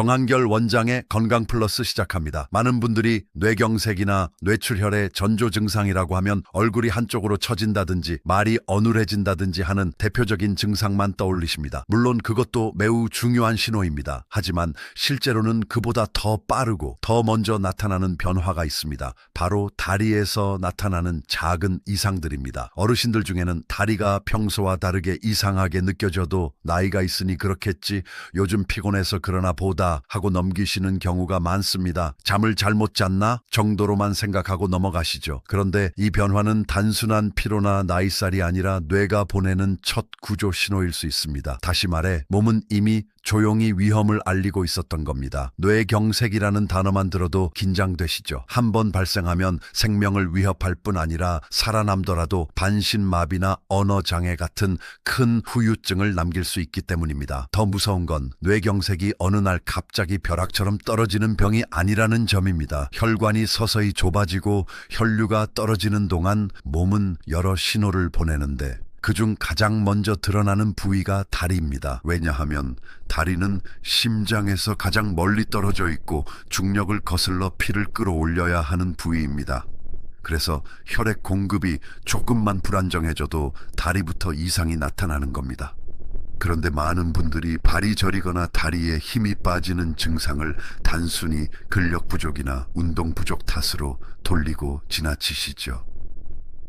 정한결 원장의 건강 플러스 시작합니다. 많은 분들이 뇌경색이나 뇌출혈의 전조 증상이라고 하면 얼굴이 한쪽으로 처진다든지 말이 어눌해진다든지 하는 대표적인 증상만 떠올리십니다. 물론 그것도 매우 중요한 신호입니다. 하지만 실제로는 그보다 더 빠르고 더 먼저 나타나는 변화가 있습니다. 바로 다리에서 나타나는 작은 이상들입니다. 어르신들 중에는 다리가 평소와 다르게 이상하게 느껴져도 나이가 있으니 그렇겠지 요즘 피곤해서 그러나 보다 하고 넘기시는 경우가 많습니다. 잠을 잘못 잤나 정도로만 생각하고 넘어가시죠. 그런데 이 변화는 단순한 피로나 나이살이 아니라 뇌가 보내는 첫 구조 신호일 수 있습니다. 다시 말해 몸은 이미 조용히 위험을 알리고 있었던 겁니다. 뇌경색이라는 단어만 들어도 긴장되시죠. 한 번 발생하면 생명을 위협할 뿐 아니라 살아남더라도 반신마비나 언어장애 같은 큰 후유증을 남길 수 있기 때문입니다. 더 무서운 건 뇌경색이 어느 날 갑자기 벼락처럼 떨어지는 병이 아니라는 점입니다. 혈관이 서서히 좁아지고 혈류가 떨어지는 동안 몸은 여러 신호를 보내는데 그중 가장 먼저 드러나는 부위가 다리입니다. 왜냐하면 다리는 심장에서 가장 멀리 떨어져 있고 중력을 거슬러 피를 끌어올려야 하는 부위입니다. 그래서 혈액 공급이 조금만 불안정해져도 다리부터 이상이 나타나는 겁니다. 그런데 많은 분들이 발이 저리거나 다리에 힘이 빠지는 증상을 단순히 근력 부족이나 운동 부족 탓으로 돌리고 지나치시죠.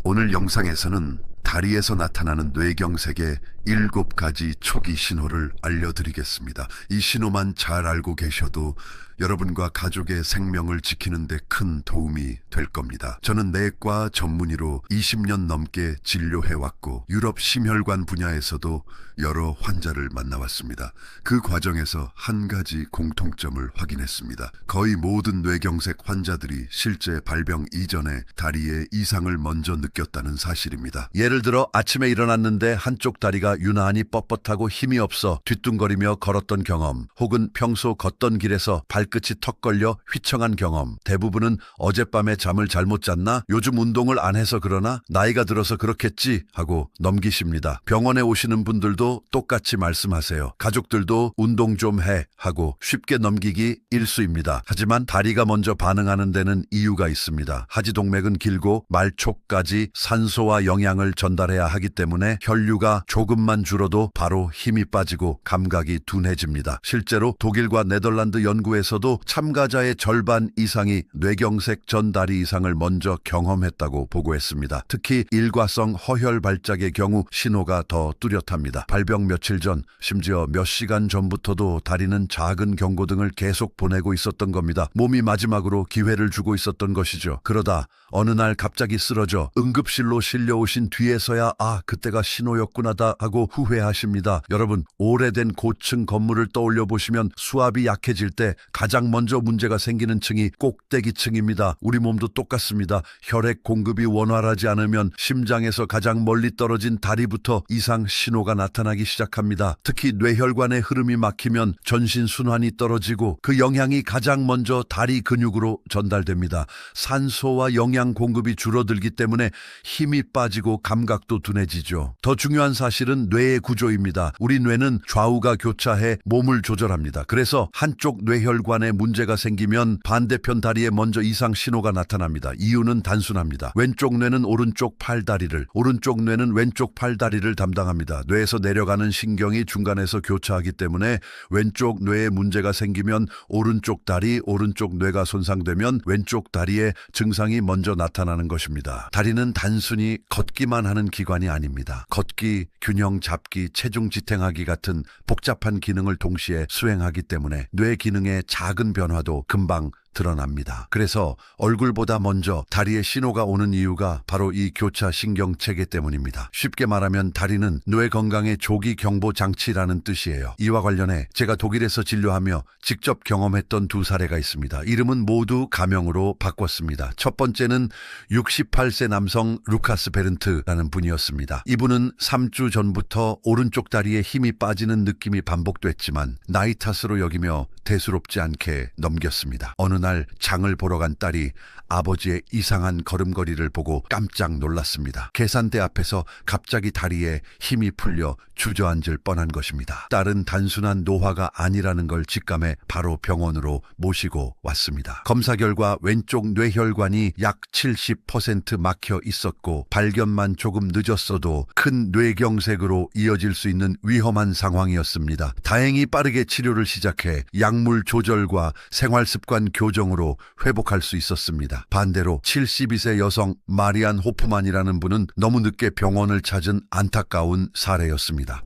오늘 영상에서는 다리에서 나타나는 뇌경색의 일곱 가지 초기 신호를 알려드리겠습니다. 이 신호만 잘 알고 계셔도 여러분과 가족의 생명을 지키는 데 큰 도움이 될 겁니다. 저는 내과 전문의로 20년 넘게 진료해왔고 유럽 심혈관 분야에서도 여러 환자를 만나왔습니다. 그 과정에서 한 가지 공통점을 확인했습니다. 거의 모든 뇌경색 환자들이 실제 발병 이전에 다리에 이상을 먼저 느꼈다는 사실입니다. 예를 들어 아침에 일어났는데 한쪽 다리가 유난히 뻣뻣하고 힘이 없어 뒤뚱거리며 걸었던 경험, 혹은 평소 걷던 길에서 발 끝이 턱 걸려 휘청한 경험. 대부분은 어젯밤에 잠을 잘못 잤나? 요즘 운동을 안 해서 그러나? 나이가 들어서 그렇겠지? 하고 넘기십니다. 병원에 오시는 분들도 똑같이 말씀하세요. 가족들도 운동 좀 해 하고 쉽게 넘기기 일수입니다. 하지만 다리가 먼저 반응하는 데는 이유가 있습니다. 하지 동맥은 길고 말초까지 산소와 영양을 전달해야 하기 때문에 혈류가 조금만 줄어도 바로 힘이 빠지고 감각이 둔해집니다. 실제로 독일과 네덜란드 연구에서 도 참가자의 절반 이상이 뇌경색 전 다리 이상을 먼저 경험했다고 보고했습니다. 특히 일과성 허혈 발작의 경우 신호가 더 뚜렷합니다. 발병 며칠 전, 심지어 몇 시간 전부터도 다리는 작은 경고등을 계속 보내고 있었던 겁니다. 몸이 마지막으로 기회를 주고 있었던 것이죠. 그러다 어느 날 갑자기 쓰러져 응급실로 실려오신 뒤에서야 아 그때가 신호였구나다 하고 후회하십니다. 여러분 오래된 고층 건물을 떠올려 보시면 수압이 약해질 때 가장 먼저 문제가 생기는 층이 꼭대기층입니다. 우리 몸도 똑같습니다. 혈액 공급이 원활하지 않으면 심장에서 가장 멀리 떨어진 다리부터 이상 신호가 나타나기 시작합니다. 특히 뇌혈관의 흐름이 막히면 전신 순환이 떨어지고 그 영향이 가장 먼저 다리 근육으로 전달됩니다. 산소와 영양 공급이 줄어들기 때문에 힘이 빠지고 감각도 둔해지죠. 더 중요한 사실은 뇌의 구조입니다. 우리 뇌는 좌우가 교차해 몸을 조절합니다. 그래서 한쪽 뇌혈관 에 문제가 생기면 반대편 다리에 먼저 이상 신호가 나타납니다. 이유는 단순합니다. 왼쪽 뇌는 오른쪽 팔다리를, 오른쪽 뇌는 왼쪽 팔다리를 담당합니다. 뇌에서 내려가는 신경이 중간에서 교차하기 때문에 왼쪽 뇌에 문제가 생기면 오른쪽 다리, 오른쪽 뇌가 손상되면 왼쪽 다리에 증상이 먼저 나타나는 것입니다. 다리는 단순히 걷기만 하는 기관이 아닙니다. 걷기, 균형 잡기, 체중 지탱하기 같은 복잡한 기능을 동시에 수행하기 때문에 뇌 기능의 작은 변화도 금방 드러납니다. 그래서 얼굴보다 먼저 다리에 신호가 오는 이유가 바로 이 교차 신경 체계 때문입니다. 쉽게 말하면 다리는 뇌 건강의 조기 경보 장치라는 뜻이에요. 이와 관련해 제가 독일에서 진료하며 직접 경험했던 두 사례가 있습니다. 이름은 모두 가명으로 바꿨습니다. 첫 번째는 68세 남성 루카스 베른트라는 분이었습니다. 이분은 3주 전부터 오른쪽 다리에 힘이 빠지는 느낌이 반복됐지만 나이 탓으로 여기며 대수롭지 않게 넘겼습니다. 어느 날 장을 보러 간 딸이 아버지의 이상한 걸음걸이를 보고 깜짝 놀랐습니다. 계산대 앞에서 갑자기 다리에 힘이 풀려 주저앉을 뻔한 것입니다. 딸은 단순한 노화가 아니라는 걸 직감해 바로 병원으로 모시고 왔습니다. 검사 결과 왼쪽 뇌혈관이 약 70% 막혀 있었고 발견만 조금 늦었어도 큰 뇌경색으로 이어질 수 있는 위험한 상황이었습니다. 다행히 빠르게 치료를 시작해 약물 조절과 생활습관 교정 으로 회복할 수 있었습니다. 반대로 72세 여성 마리안 호프만이라는 분은 너무 늦게 병원을 찾은 안타까운 사례였습니다.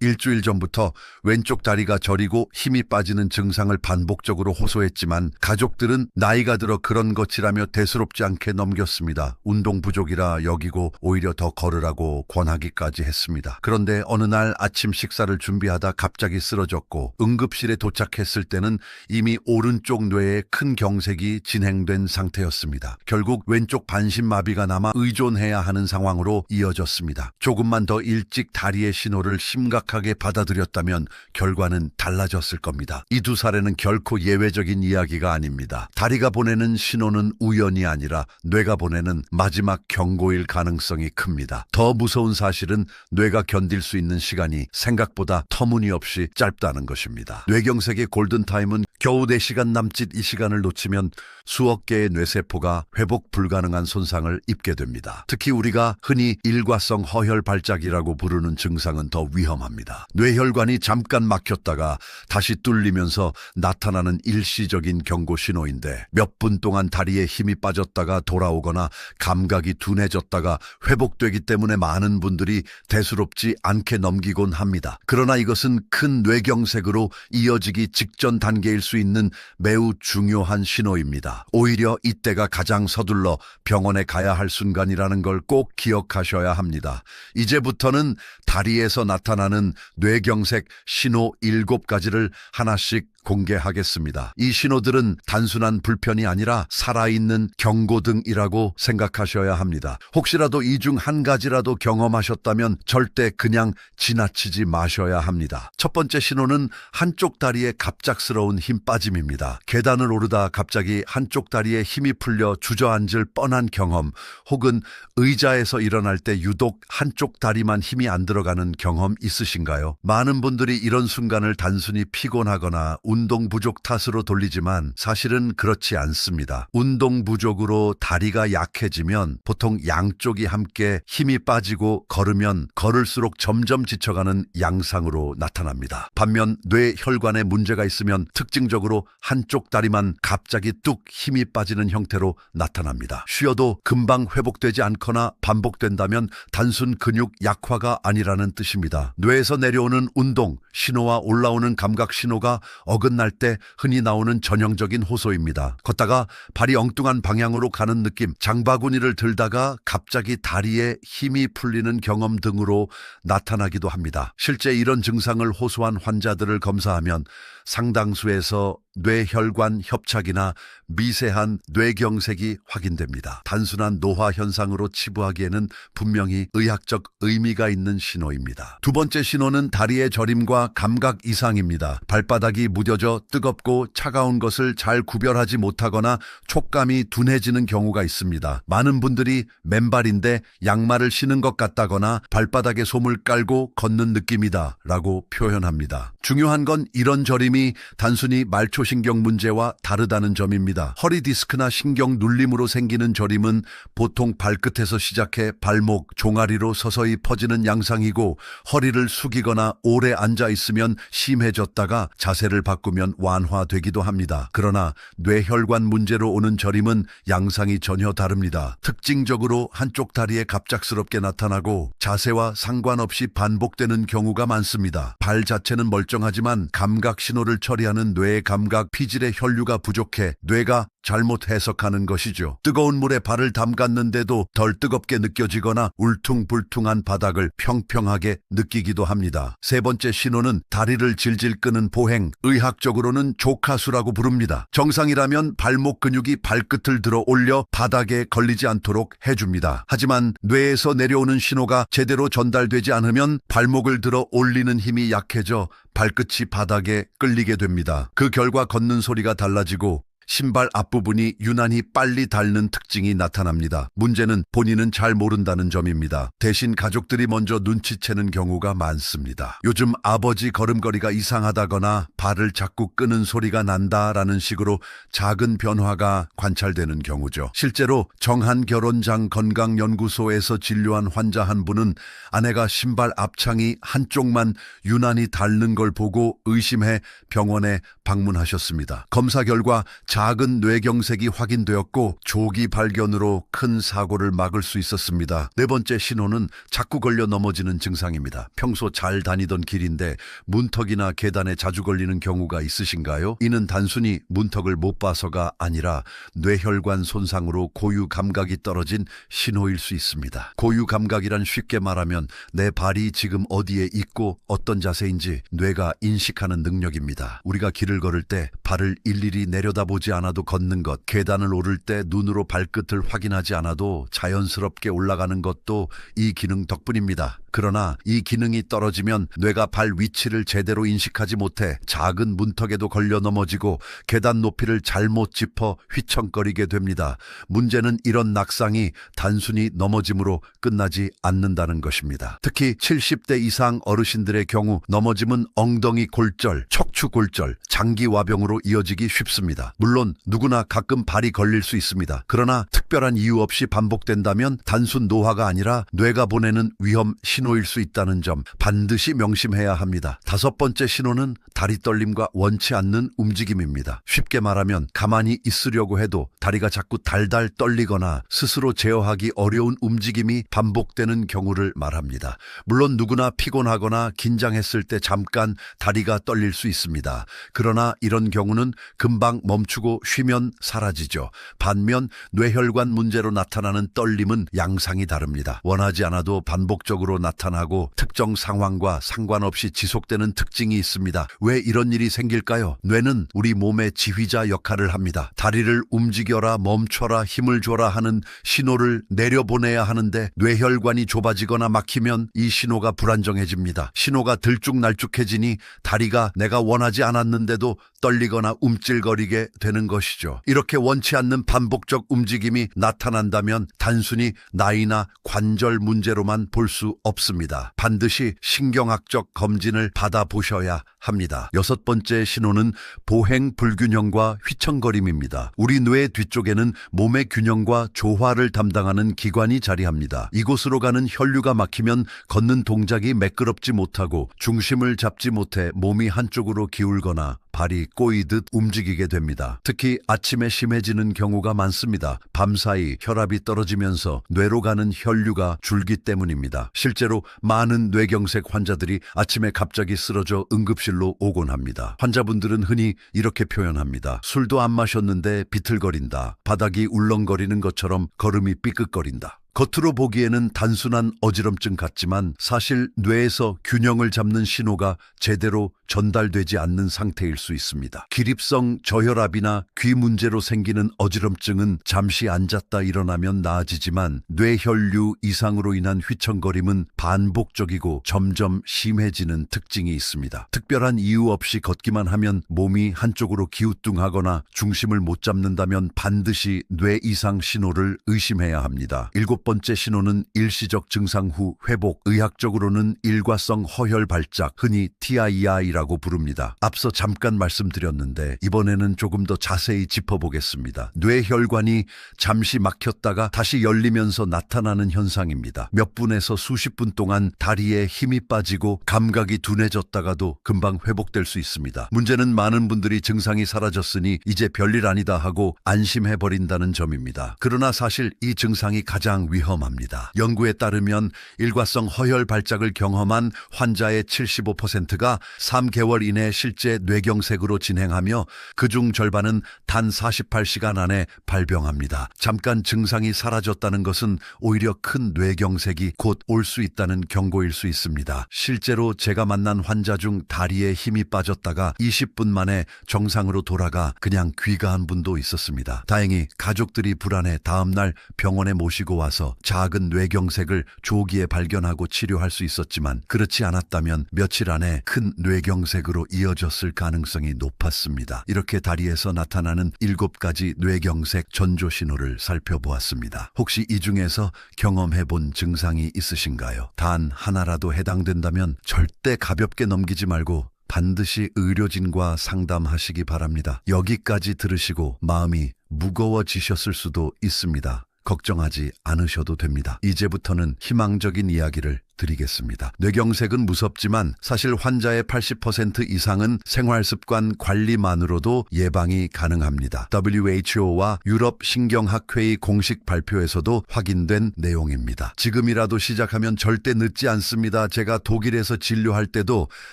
일주일 전부터 왼쪽 다리가 저리고 힘이 빠지는 증상을 반복적으로 호소했지만 가족들은 나이가 들어 그런 것이라며 대수롭지 않게 넘겼습니다. 운동 부족이라 여기고 오히려 더 걸으라고 권하기까지 했습니다. 그런데 어느 날 아침 식사를 준비하다 갑자기 쓰러졌고 응급실에 도착했을 때는 이미 오른쪽 뇌에 큰 경색이 진행된 상태였습니다. 결국 왼쪽 반신마비가 남아 의존해야 하는 상황으로 이어졌습니다. 조금만 더 일찍 다리의 신호를 심각 하게 받아들였다면 결과는 달라졌을 겁니다. 이 두 사례는 결코 예외적인 이야기가 아닙니다. 다리가 보내는 신호는 우연이 아니라 뇌가 보내는 마지막 경고일 가능성이 큽니다. 더 무서운 사실은 뇌가 견딜 수 있는 시간이 생각보다 터무니없이 짧다는 것입니다. 뇌경색의 골든타임은 겨우 4시간 남짓 이 시간을 놓치면 수억 개의 뇌세포가 회복 불가능한 손상을 입게 됩니다. 특히 우리가 흔히 일과성 허혈 발작이라고 부르는 증상은 더 위험합니다. 뇌혈관이 잠깐 막혔다가 다시 뚫리면서 나타나는 일시적인 경고 신호인데 몇 분 동안 다리에 힘이 빠졌다가 돌아오거나 감각이 둔해졌다가 회복되기 때문에 많은 분들이 대수롭지 않게 넘기곤 합니다. 그러나 이것은 큰 뇌경색으로 이어지기 직전 단계일 수 있는 매우 중요한 신호입니다. 오히려 이때가 가장 서둘러 병원에 가야 할 순간이라는 걸 꼭 기억하셔야 합니다. 이제부터는 다리에서 나타나는 뇌경색 신호 7가지를 하나씩 공개하겠습니다. 이 신호들은 단순한 불편이 아니라 살아있는 경고등이라고 생각하셔야 합니다. 혹시라도 이 중 한 가지라도 경험하셨다면 절대 그냥 지나치지 마셔야 합니다. 첫 번째 신호는 한쪽 다리에 갑작스러운 힘 빠짐입니다. 계단을 오르다 갑자기 한쪽 다리에 힘이 풀려 주저앉을 뻔한 경험 혹은 의자에서 일어날 때 유독 한쪽 다리만 힘이 안 들어가는 경험 있으신가요? 많은 분들이 이런 순간을 단순히 피곤하거나 운동 부족 탓으로 돌리지만 사실은 그렇지 않습니다. 운동 부족으로 다리가 약해지면 보통 양쪽이 함께 힘이 빠지고 걸으면 걸을수록 점점 지쳐가는 양상으로 나타납니다. 반면 뇌혈관에 문제가 있으면 특징적으로 한쪽 다리만 갑자기 뚝 힘이 빠지는 형태로 나타납니다. 쉬어도 금방 회복되지 않거나 반복된다면 단순 근육 약화가 아니라는 뜻입니다. 뇌에서 내려오는 운동, 신호와 올라오는 감각 신호가 어긋 날 때 흔히 나오는 전형적인 호소입니다. 걷다가 발이 엉뚱한 방향으로 가는 느낌, 장바구니를 들다가 갑자기 다리에 힘이 풀리는 경험 등으로 나타나기도 합니다. 실제 이런 증상을 호소한 환자들을 검사하면 상당수에서 뇌혈관 협착이나 미세한 뇌경색이 확인됩니다. 단순한 노화 현상으로 치부하기에는 분명히 의학적 의미가 있는 신호입니다. 두 번째 신호는 다리의 저림과 감각 이상입니다. 발바닥이 무뎌져 뜨겁고 차가운 것을 잘 구별하지 못하거나 촉감이 둔해지는 경우가 있습니다. 많은 분들이 맨발인데 양말을 신은 것 같다거나 발바닥에 솜을 깔고 걷는 느낌이다 라고 표현합니다. 중요한 건 이런 저림이 단순히 말초 신경 문제와 다르다는 점입니다. 허리 디스크나 신경 눌림으로 생기는 저림은 보통 발끝에서 시작해 발목, 종아리로 서서히 퍼지는 양상이고 허리를 숙이거나 오래 앉아 있으면 심해졌다가 자세를 바꾸면 완화되기도 합니다. 그러나 뇌혈관 문제로 오는 저림은 양상이 전혀 다릅니다. 특징적으로 한쪽 다리에 갑작스럽게 나타나고 자세와 상관없이 반복되는 경우가 많습니다. 발 자체는 멀쩡하지만 감각 신호를 처리하는 뇌의 감각 피질의 혈류가 부족해 뇌가 잘못 해석하는 것이죠. 뜨거운 물에 발을 담갔는데도 덜 뜨겁게 느껴지거나 울퉁불퉁한 바닥을 평평하게 느끼기도 합니다. 세 번째 신호는 다리를 질질 끄는 보행, 의학적으로는 조카수라고 부릅니다. 정상이라면 발목 근육이 발끝을 들어 올려 바닥에 걸리지 않도록 해줍니다. 하지만 뇌에서 내려오는 신호가 제대로 전달되지 않으면 발목을 들어 올리는 힘이 약해져 발끝이 바닥에 끌리게 됩니다. 그 결과 걷는 소리가 달라지고 신발 앞부분이 유난히 빨리 닳는 특징이 나타납니다. 문제는 본인은 잘 모른다는 점입니다. 대신 가족들이 먼저 눈치채는 경우가 많습니다. 요즘 아버지 걸음걸이가 이상하다거나 발을 자꾸 끄는 소리가 난다라는 식으로 작은 변화가 관찰되는 경우죠. 실제로 정한 결혼장 건강연구소에서 진료한 환자 한 분은 아내가 신발 앞창이 한쪽만 유난히 닳는 걸 보고 의심해 병원에 방문하셨습니다. 검사 결과 작은 뇌경색이 확인되었고 조기 발견으로 큰 사고를 막을 수 있었습니다. 네 번째 신호는 자꾸 걸려 넘어지는 증상입니다. 평소 잘 다니던 길인데 문턱이나 계단에 자주 걸리는 경우가 있으신가요? 이는 단순히 문턱을 못 봐서가 아니라 뇌혈관 손상으로 고유 감각이 떨어진 신호일 수 있습니다. 고유 감각이란 쉽게 말하면 내 발이 지금 어디에 있고 어떤 자세인지 뇌가 인식하는 능력입니다. 우리가 길을 걸을 때 발을 일일이 내려다보지 않아도 걷는 것, 계단을 오를 때 눈으로 발끝을 확인하지 않아도 자연스럽게 올라가는 것도 이 기능 덕분입니다. 그러나 이 기능이 떨어지면 뇌가 발 위치를 제대로 인식하지 못해 작은 문턱에도 걸려 넘어지고 계단 높이를 잘못 짚어 휘청거리게 됩니다. 문제는 이런 낙상이 단순히 넘어짐으로 끝나지 않는다는 것입니다. 특히 70대 이상 어르신들의 경우 넘어짐은 엉덩이 골절, 척추 골절, 장기 와병으로 이어지기 쉽습니다. 물론 누구나 가끔 발이 걸릴 수 있습니다. 그러나 특별한 이유 없이 반복된다면 단순 노화가 아니라 뇌가 보내는 위험 신호일 수 있다는 점 반드시 명심해야 합니다. 다섯 번째 신호는 다리 떨림과 원치 않는 움직임입니다. 쉽게 말하면 가만히 있으려고 해도 다리가 자꾸 달달 떨리거나 스스로 제어하기 어려운 움직임이 반복되는 경우를 말합니다. 물론 누구나 피곤하거나 긴장했을 때 잠깐 다리가 떨릴 수 있습니다. 그러나 이런 경우는 금방 멈추고 쉬면 사라지죠. 반면 뇌혈관 문제로 나타나는 떨림은 양상이 다릅니다. 원하지 않아도 반복적으로 나타나고 특정 상황과 상관없이 지속되는 특징이 있습니다. 왜 이런 일이 생길까요? 뇌는 우리 몸의 지휘자 역할을 합니다. 다리를 움직여라, 멈춰라, 힘을 줘라 하는 신호를 내려보내야 하는데 뇌혈관이 좁아지거나 막히면 이 신호가 불안정해집니다. 신호가 들쭉날쭉해지니 다리가 내가 원하지 않았는데도 떨리거나 움찔거리게 되는 것이죠. 이렇게 원치 않는 반복적 움직임이 나타난다면 단순히 나이나 관절 문제로만 볼 수 없습니다. 반드시 신경학적 검진을 받아보셔야 합니다. 여섯 번째 신호는 보행 불균형과 휘청거림입니다. 우리 뇌 뒤쪽에는 몸의 균형과 조화를 담당하는 기관이 자리합니다. 이곳으로 가는 혈류가 막히면 걷는 동작이 매끄럽지 못하고 중심을 잡지 못해 몸이 한쪽으로 기울거나 발이 꼬이듯 움직이게 됩니다. 특히 아침에 심해지는 경우가 많습니다. 밤사이 혈압이 떨어지면서 뇌로 가는 혈류가 줄기 때문입니다. 실제로 많은 뇌경색 환자들이 아침에 갑자기 쓰러져 응급실로 오곤 합니다. 환자분들은 흔히 이렇게 표현합니다. 술도 안 마셨는데 비틀거린다. 바닥이 울렁거리는 것처럼 걸음이 삐끗거린다. 겉으로 보기에는 단순한 어지럼증 같지만 사실 뇌에서 균형을 잡는 신호가 제대로 전달되지 않는 상태일 수 있습니다. 기립성 저혈압이나 귀 문제로 생기는 어지럼증은 잠시 앉았다 일어나면 나아지지만 뇌혈류 이상으로 인한 휘청거림은 반복적이고 점점 심해지는 특징이 있습니다. 특별한 이유 없이 걷기만 하면 몸이 한쪽으로 기우뚱하거나 중심을 못 잡는다면 반드시 뇌 이상 신호를 의심해야 합니다. 일곱 번째 신호는 일시적 증상 후 회복, 의학적으로는 일과성 허혈 발작, 흔히 TIA이라고 부릅니다. 앞서 잠깐 말씀드렸는데 이번에는 조금 더 자세히 짚어보겠습니다. 뇌혈관이 잠시 막혔다가 다시 열리면서 나타나는 현상입니다. 몇 분에서 수십 분 동안 다리에 힘이 빠지고 감각이 둔해졌다가도 금방 회복될 수 있습니다. 문제는 많은 분들이 증상이 사라졌으니 이제 별일 아니다 하고 안심해버린다는 점입니다. 그러나 사실 이 증상이 가장 위 험합니다. 연구에 따르면 일과성 허혈 발작을 경험한 환자의 75%가 3개월 이내 실제 뇌경색으로 진행하며 그중 절반은 단 48시간 안에 발병합니다. 잠깐 증상이 사라졌다는 것은 오히려 큰 뇌경색이 곧 올 수 있다는 경고일 수 있습니다. 실제로 제가 만난 환자 중 다리에 힘이 빠졌다가 20분 만에 정상으로 돌아가 그냥 귀가한 분도 있었습니다. 다행히 가족들이 불안해 다음날 병원에 모시고 와서 병원에서 작은 뇌경색을 조기에 발견하고 치료할 수 있었지만 그렇지 않았다면 며칠 안에 큰 뇌경색으로 이어졌을 가능성이 높았습니다. 이렇게 다리에서 나타나는 일곱 가지 뇌경색 전조 신호를 살펴보았습니다. 혹시 이 중에서 경험해 본 증상이 있으신가요? 단 하나라도 해당된다면 절대 가볍게 넘기지 말고 반드시 의료진과 상담하시기 바랍니다. 여기까지 들으시고 마음이 무거워지셨을 수도 있습니다. 걱정하지 않으셔도 됩니다. 이제부터는 희망적인 이야기를 드리겠습니다. 뇌경색은 무섭지만 사실 환자의 80% 이상은 생활습관 관리만으로도 예방이 가능합니다. WHO와 유럽 신경학회의 공식 발표에서도 확인된 내용입니다. 지금이라도 시작하면 절대 늦지 않습니다. 제가 독일에서 진료할 때도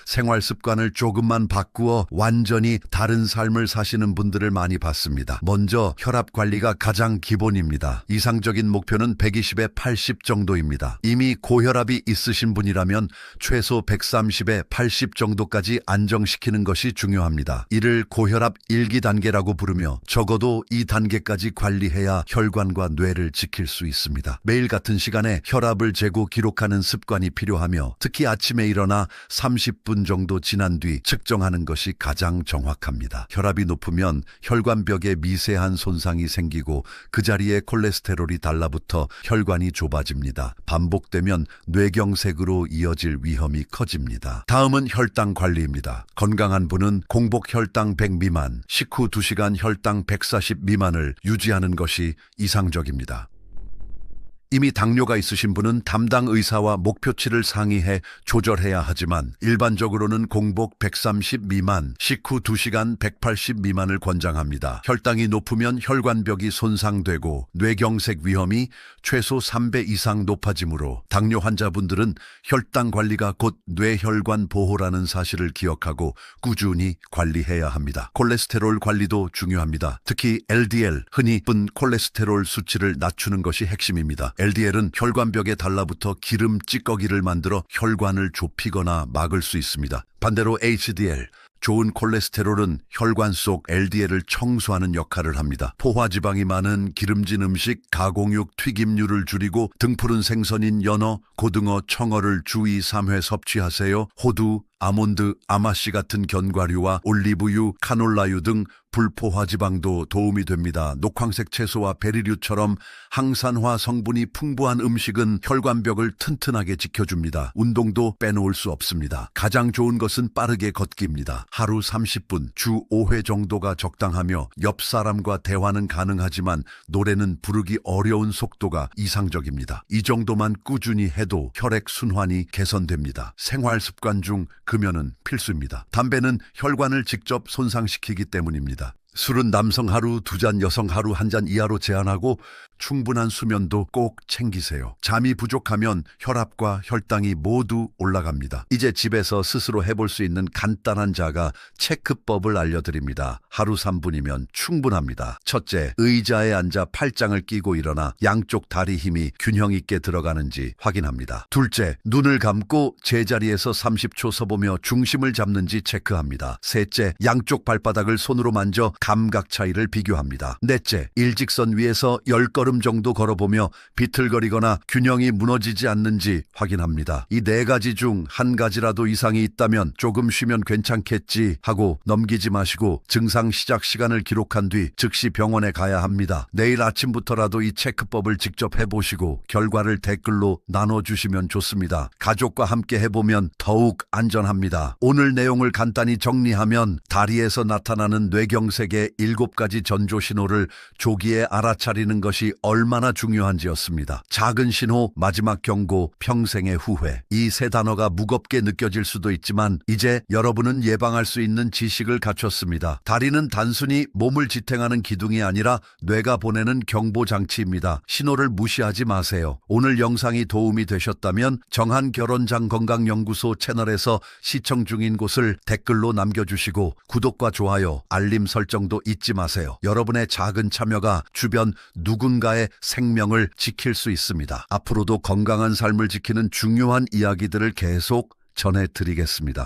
생활습관을 조금만 바꾸어 완전히 다른 삶을 사시는 분들을 많이 봤습니다. 먼저 혈압 관리가 가장 기본입니다. 이상적인 목표는 120에 80 정도입니다. 이미 고혈압이 있으신 분이라면 최소 130에 80 정도까지 안정시키는 것이 중요합니다. 이를 고혈압 1기 단계라고 부르며 적어도 이 단계까지 관리해야 혈관과 뇌를 지킬 수 있습니다. 매일 같은 시간에 혈압을 재고 기록하는 습관이 필요하며 특히 아침에 일어나 30분 정도 지난 뒤 측정하는 것이 가장 정확합니다. 혈압이 높으면 혈관벽에 미세한 손상이 생기고 그 자리에 콜레스테롤이 달라붙어 혈관이 좁아집니다. 반복되면 뇌경 색으로 이어질 위험이 커집니다. 다음은 혈당 관리입니다. 건강한 분은 공복 혈당 100 미만, 식후 2시간 혈당 140 미만을 유지하는 것이 이상적입니다. 이미 당뇨가 있으신 분은 담당 의사와 목표치를 상의해 조절해야 하지만 일반적으로는 공복 130 미만, 식후 2시간 180 미만을 권장합니다. 혈당이 높으면 혈관벽이 손상되고 뇌경색 위험이 최소 3배 이상 높아지므로 당뇨 환자분들은 혈당 관리가 곧 뇌혈관 보호라는 사실을 기억하고 꾸준히 관리해야 합니다. 콜레스테롤 관리도 중요합니다. 특히 LDL, 흔히 쁜 콜레스테롤 수치를 낮추는 것이 핵심입니다. LDL은 혈관벽에 달라붙어 기름 찌꺼기를 만들어 혈관을 좁히거나 막을 수 있습니다. 반대로 HDL, 좋은 콜레스테롤은 혈관 속 LDL을 청소하는 역할을 합니다. 포화지방이 많은 기름진 음식, 가공육, 튀김류를 줄이고 등푸른 생선인 연어, 고등어, 청어를 주의 3회 섭취하세요. 호두, 아몬드, 아마씨 같은 견과류와 올리브유, 카놀라유 등 불포화 지방도 도움이 됩니다. 녹황색 채소와 베리류처럼 항산화 성분이 풍부한 음식은 혈관벽을 튼튼하게 지켜줍니다. 운동도 빼놓을 수 없습니다. 가장 좋은 것은 빠르게 걷기입니다. 하루 30분, 주 5회 정도가 적당하며 옆 사람과 대화는 가능하지만 노래는 부르기 어려운 속도가 이상적입니다. 이 정도만 꾸준히 해도 혈액 순환이 개선됩니다. 생활 습관 중 금연은 필수입니다. 담배는 혈관을 직접 손상시키기 때문입니다. 술은 남성 하루 두 잔, 여성 하루 한 잔 이하로 제한하고 충분한 수면도 꼭 챙기세요. 잠이 부족하면 혈압과 혈당이 모두 올라갑니다. 이제 집에서 스스로 해볼 수 있는 간단한 자가 체크법을 알려드립니다. 하루 3분이면 충분합니다. 첫째, 의자에 앉아 팔짱을 끼고 일어나 양쪽 다리 힘이 균형 있게 들어가는지 확인합니다. 둘째, 눈을 감고 제자리에서 30초 서보며 중심을 잡는지 체크합니다. 셋째, 양쪽 발바닥을 손으로 만져 감각 차이를 비교합니다. 넷째, 일직선 위에서 10걸음 정도 걸어보며 비틀거리거나 균형이 무너지지 않는지 확인합니다. 이 네 가지 중 한 가지라도 이상이 있다면 조금 쉬면 괜찮겠지 하고 넘기지 마시고 증상 시작 시간을 기록한 뒤 즉시 병원에 가야 합니다. 내일 아침부터라도 이 체크법을 직접 해보시고 결과를 댓글로 나눠주시면 좋습니다. 가족과 함께 해보면 더욱 안전합니다. 오늘 내용을 간단히 정리하면 다리에서 나타나는 뇌경색의 일곱 가지 전조 신호를 조기에 알아차리는 것이 얼마나 중요한지였습니다. 작은 신호, 마지막 경고, 평생의 후회. 이 세 단어가 무겁게 느껴질 수도 있지만 이제 여러분은 예방할 수 있는 지식을 갖췄습니다. 다리는 단순히 몸을 지탱하는 기둥이 아니라 뇌가 보내는 경보 장치입니다. 신호를 무시하지 마세요. 오늘 영상이 도움이 되셨다면 정한 결혼장 건강연구소 채널에서 시청 중인 곳을 댓글로 남겨주시고 구독과 좋아요, 알림 설정도 잊지 마세요. 여러분의 작은 참여가 주변 누군가의 생명을 지킬 수 있습니다. 앞으로도 건강한 삶을 지키는 중요한 이야기들을 계속 전해드리겠습니다.